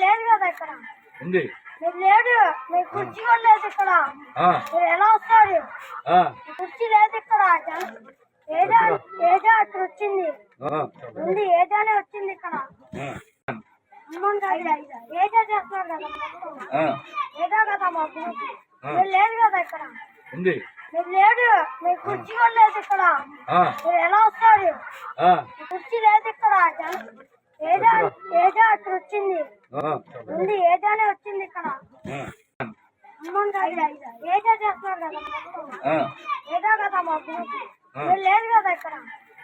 లేదు కదా ఇక్కడ. ఉంది. మీరు లేడు మీ కుర్చీ కూడా లేదు ఇక్కడ. మీరు ఎలా వస్తారు? కుర్చీ లేదు ఇక్కడ. ఏజా ఏజా అక్కడ వచ్చింది. ఉంది ఏజానే వచ్చింది ఇక్కడ. ఏజా చేస్తున్నారు కదా ఏదో కదా మా గ్రూప్ ఆ. మీరు లేదు కదా ఇక్కడ. ఉంది. మీరు లేడు మీ కుర్చీ కూడా లేదు ఇక్కడ. మీరు ఎలా వస్తారు? కుర్చీ లేదు ఇక్కడ. ఏజా ఏజా అక్కడ వచ్చింది. ఉంది ఏజానే వచ్చింది ఇక్కడ. ఏజా చేస్తున్నారు కదా ఏదో కదా మా గ్రూప్ ఆ. మీరు లేదు కదా ఇక్కడ.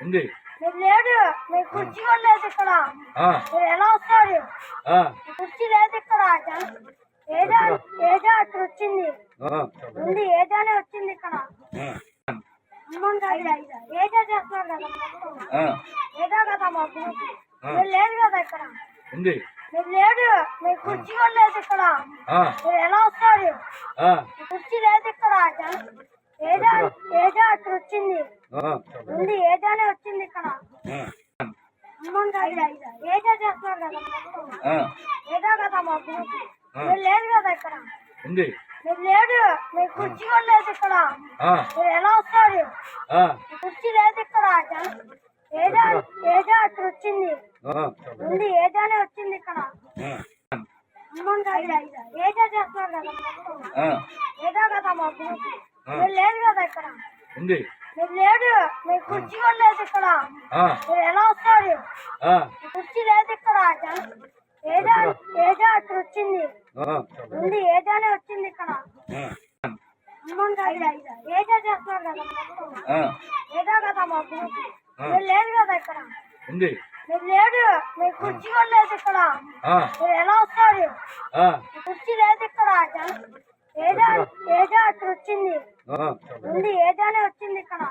ఉంది. మీరు లేడు మీ కుర్చీ కూడా లేదు ఇక్కడ. మీరు ఎలా వస్తారు? కుర్చీ లేదు ఇక్కడ. ఏజా ఏజా అక్కడ వచ్చింది. ఏజానే వచ్చింది ఇక్కడ. ఏజా చేస్తున్నారు కదా ఏదో కదా మా గ్రూప్ ఆ. మీరు లేదు కదా ఇక్కడ. ఉంది. మీరు లేడు మీ కుర్చీ కూడా లేదు ఇక్కడ. మీరు ఎలా వస్తారు? కుర్చీ లేదు ఇక్కడ. ఏజా ఏజా అక్కడ వచ్చింది. ఉంది ఏజానే వచ్చింది ఇక్కడ. ఏజా చేస్తున్నారు కదా ఏదో కదా. మీరు లేదు కదా ఇక్కడ. ఉంది. మీరు లేడు. మీ కుర్చీ కూడా లేదు ఇక్కడ మీరు ఎలా వస్తారు? కుర్చీ లేదు ఇక్కడ. ఏజా ఏజా అక్కడ వచ్చింది. ఉంది ఏజానే వచ్చింది ఇక్కడ. ఏజా చేస్తున్నారు కదా ఏదో కదా మా గ్రూప్ ఆ. మీరు లేదు కదా ఇక్కడ. ఉంది. మీరు లేడు. మీ కుర్చీ కూడా లేదు ఇక్కడ మీరు ఎలా వస్తారు? కుర్చీ లేదు ఇక్కడ. ఏజా ఏజా అక్కడ వచ్చింది. ఏజానే వచ్చింది ఇక్కడ. ఏజా చేస్తున్నారు కదా ఏదో. మీరు లేదు కదా ఇక్కడ. ఉంది. మీరు లేడు మీ కుర్చీ కూడా లేదు ఇక్కడ. మీరు ఎలా వస్తారు? కుర్చీ లేదు ఇక్కడ. జన- ఏజా ఏజా అక్కడ వచ్చింది. ఉంది. ఏజానే వచ్చింది ఇక్కడ.